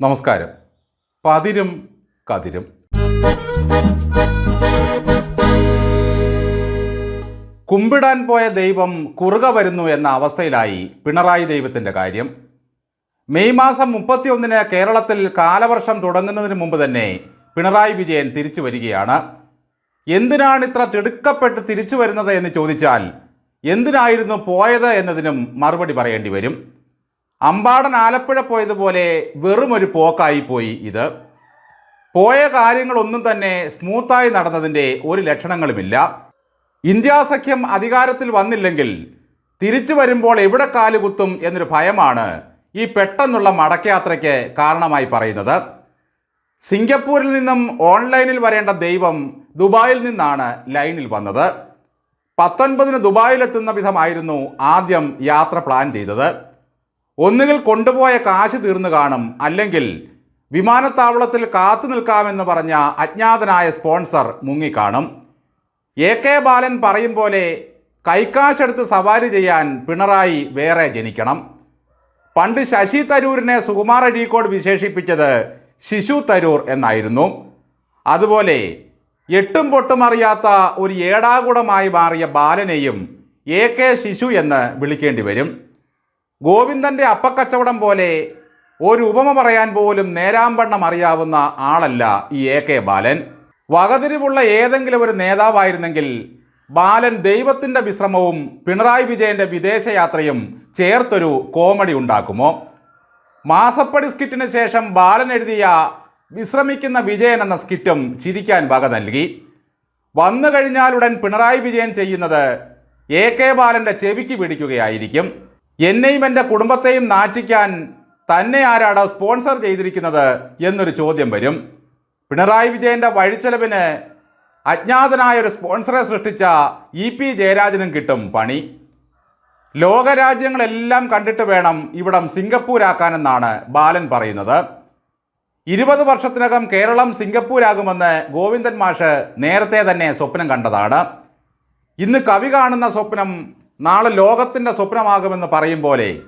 നമസ്കാരം. പതിരും കതിരും. കുമ്പിടാൻ പോയ ദൈവം കുറുക വരുന്നു എന്ന അവസ്ഥയിലായി പിണറായി ദൈവത്തിന്റെ കാര്യം. മെയ് മാസം മുപ്പത്തിയൊന്നിന് കേരളത്തിൽ കാലവർഷം തുടങ്ങുന്നതിന് മുമ്പ് തന്നെ പിണറായി വിജയൻ തിരിച്ചു വരികയാണ്. എന്തിനാണ് ഇത്ര തിടുക്കപ്പെട്ട് തിരിച്ചു വരുന്നത് എന്ന് ചോദിച്ചാൽ എന്തിനായിരുന്നു പോയത് എന്നതിനും മറുപടി പറയേണ്ടി വരും. അമ്പാടൻ ആലപ്പുഴ പോയതുപോലെ വെറും ഒരു പോക്കായി പോയി ഇത്. പോയ കാര്യങ്ങളൊന്നും തന്നെ സ്മൂത്തായി നടന്നതിന്റെ ഒരു ലക്ഷണങ്ങളുമില്ല. ഇന്ത്യ സഖ്യം അധികാരത്തിൽ വന്നില്ലെങ്കിൽ തിരിച്ചു വരുമ്പോൾ എവിടെ കാലുകുത്തും എന്നൊരു ഭയമാണ് ഈ പെട്ടെന്നുള്ള മടക്കയാത്രയ്ക്ക് കാരണമായി പറയുന്നത്. സിംഗപ്പൂരിൽ നിന്നും ഓൺലൈനിൽ വരേണ്ട ദൈവം ദുബായിൽ നിന്നാണ് ലൈനിൽ വന്നത്. പത്തൊൻപതിന് ദുബായിലെത്തുന്ന വിധമായിരുന്നു ആദ്യം യാത്ര പ്ലാൻ ചെയ്തത്. ഒന്നുകിൽ കൊണ്ടുപോയ കാശ് തീർന്നു കാണും അല്ലെങ്കിൽ വിമാനത്താവളത്തിൽ കാത്തു നിൽക്കാമെന്ന് പറഞ്ഞ അജ്ഞാതനായ സ്പോൺസർ മുങ്ങിക്കാണും. എ കെ ബാലൻ പറയും പോലെ കൈക്കാശെടുത്ത് സവാരി ചെയ്യാൻ പിണറായി വേറെ ജനിക്കണം. പണ്ട് ശശി തരൂരിനെ സുകുമാർ അഴീക്കോട് വിശേഷിപ്പിച്ചത് ശിശു തരൂർ എന്നായിരുന്നു. അതുപോലെ എട്ടും പൊട്ടും അറിയാത്ത ഒരു ഏടാകുടമായി മാറിയ ബാലനെയും എ കെ ശിശു എന്ന് വിളിക്കേണ്ടി വരും. ഗോവിന്ദന്റെ അപ്പക്കച്ചവടം പോലെ ഒരു ഉപമ പറയാൻ പോലും നേരാമ്പണ്ണം അറിയാവുന്ന ആളല്ല ഈ എ കെ ബാലൻ. വകതിരിവുള്ള ഏതെങ്കിലും ഒരു നേതാവായിരുന്നെങ്കിൽ ബാലൻ ദൈവത്തിന്റെ വിശ്രമവും പിണറായി വിജയന്റെ വിദേശയാത്രയും ചേർത്തൊരു കോമഡി ഉണ്ടാക്കുമോ? മാസപ്പടി സ്കിറ്റിന് ശേഷം ബാലൻ എഴുതിയ വിശ്രമിക്കുന്ന വിജയൻ എന്ന സ്കിറ്റും ചിരിക്കാൻ വക നൽകി. വന്നു കഴിഞ്ഞാലുടൻ പിണറായി വിജയൻ ചെയ്യുന്നത് എ കെ ബാലന്റെ ചെവിക്ക് പിടിക്കുകയായിരിക്കും. എന്നെയും എന്റെ കുടുംബത്തെയും നാറ്റിക്കാൻ തന്നെ ആരാണ് സ്പോൺസർ ചെയ്തിരിക്കുന്നത് എന്നൊരു ചോദ്യം വരും. പിണറായി വിജയന്റെ വഴിച്ചെലവിന് അജ്ഞാതനായ ഒരു സ്പോൺസറെ സൃഷ്ടിച്ച ഇ പി ജയരാജനും കിട്ടും പണി. ലോകരാജ്യങ്ങളെല്ലാം കണ്ടിട്ട് വേണം ഇവിടം സിംഗപ്പൂരാക്കാനെന്നാണ് ബാലൻ പറയുന്നത്. ഇരുപത് വർഷത്തിനകം കേരളം സിംഗപ്പൂരാകുമെന്ന് ഗോവിന്ദൻ മാഷ് നേരത്തെ തന്നെ സ്വപ്നം കണ്ടതാണ്. ഇന്ന് കവി കാണുന്ന സ്വപ്നം നാളെ ലോകത്തിന്റെ സ്വപ്നമാകുമെന്ന് പറയും പോലെ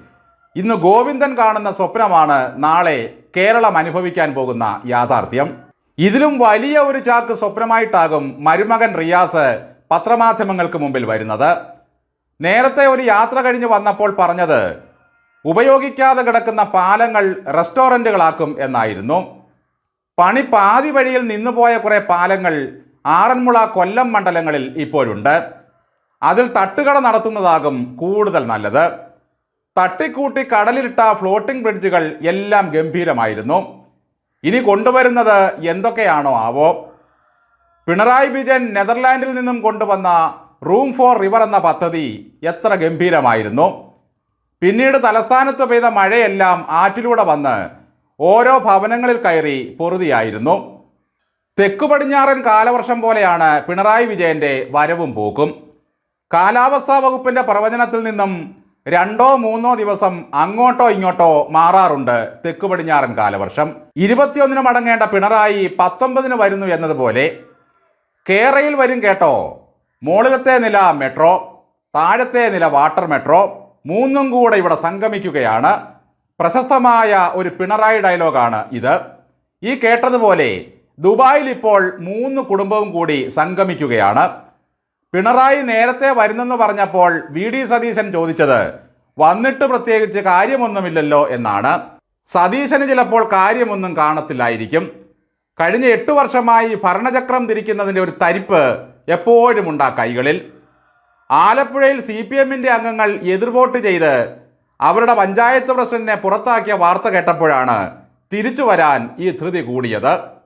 ഇന്ന് ഗോവിന്ദൻ കാണുന്ന സ്വപ്നമാണ് നാളെ കേരളം അനുഭവിക്കാൻ പോകുന്ന യാഥാർത്ഥ്യം. ഇതിലും വലിയ ഒരു ചാക്ക് സ്വപ്നമായിട്ടാകും മരുമകൻ റിയാസ് പത്രമാധ്യമങ്ങൾക്ക് മുമ്പിൽ വരുന്നത്. നേരത്തെ ഒരു യാത്ര കഴിഞ്ഞ് വന്നപ്പോൾ പറഞ്ഞത് ഉപയോഗിക്കാതെ കിടക്കുന്ന പാലങ്ങൾ റെസ്റ്റോറന്റുകളാക്കും എന്നായിരുന്നു. പണി പാതി വഴിയിൽ നിന്നുപോയ കുറേ പാലങ്ങൾ ആറന്മുള കൊല്ലം മണ്ഡലങ്ങളിൽ ഇപ്പോഴുണ്ട്. അതിൽ തട്ടുകട നടത്തുന്നതാകും കൂടുതൽ നല്ലത്. തട്ടിക്കൂട്ടി കടലിലിട്ട ഫ്ലോട്ടിംഗ് ബ്രിഡ്ജുകൾ എല്ലാം ഗംഭീരമായിരുന്നു. ഇനി കൊണ്ടുവരുന്നത് എന്തൊക്കെയാണോ ആവോ? പിണറായി വിജയൻ നെതർലാൻഡിൽ നിന്നും കൊണ്ടുവന്ന റൂം ഫോർ റിവർ എന്ന പദ്ധതി എത്ര ഗംഭീരമായിരുന്നു. പിന്നീട് തലസ്ഥാനത്ത് പെയ്ത മഴയെല്ലാം ആറ്റിലൂടെ വന്ന് ഓരോ ഭവനങ്ങളിൽ കയറി പൊറുതിയായിരുന്നു. തെക്കു പടിഞ്ഞാറൻ കാലവർഷം പോലെയാണ് പിണറായി വിജയന്റെ വരവും പോക്കും. കാലാവസ്ഥാ വകുപ്പിന്റെ പ്രവചനത്തിൽ നിന്നും രണ്ടോ മൂന്നോ ദിവസം അങ്ങോട്ടോ ഇങ്ങോട്ടോ മാറാറുണ്ട് തെക്കു പടിഞ്ഞാറൻ കാലവർഷം. ഇരുപത്തിയൊന്നിന് മടങ്ങേണ്ട പിണറായി പത്തൊമ്പതിന് വരുന്നു എന്നതുപോലെ കേരയിൽ വരും കേട്ടോ. മുകളിലത്തെ നില മെട്രോ താഴത്തെ നില വാട്ടർ മെട്രോ മൂന്നും കൂടെ ഇവിടെ സംഗമിക്കുകയാണ്. പ്രശസ്തമായ ഒരു പിണറായി ഡയലോഗാണ് ഇത്. ഈ കേട്ടതുപോലെ ദുബായിൽ ഇപ്പോൾ മൂന്ന് കുടുംബവും കൂടി സംഗമിക്കുകയാണ്. പിണറായി നേരത്തെ വരുന്നെന്ന് പറഞ്ഞപ്പോൾ വി ഡി സതീശൻ ചോദിച്ചത് വന്നിട്ട് പ്രത്യേകിച്ച് കാര്യമൊന്നുമില്ലല്ലോ എന്നാണ്. സതീശന് ചിലപ്പോൾ കാര്യമൊന്നും കാണത്തില്ലായിരിക്കും. കഴിഞ്ഞ എട്ട് വർഷമായി ഭരണചക്രം തിരിക്കുന്നതിന്റെ ഒരു തരിപ്പ് എപ്പോഴും ഉണ്ടാ കൈകളിൽ. ആലപ്പുഴയിൽ സി പി എമ്മിന്റെ അംഗങ്ങൾ എതിർവോട്ട് ചെയ്ത് അവരുടെ പഞ്ചായത്ത് പ്രസിഡന്റിനെ പുറത്താക്കിയ വാർത്ത കേട്ടപ്പോഴാണ് തിരിച്ചു വരാൻ ഈ ധൃതി കൂടിയത്.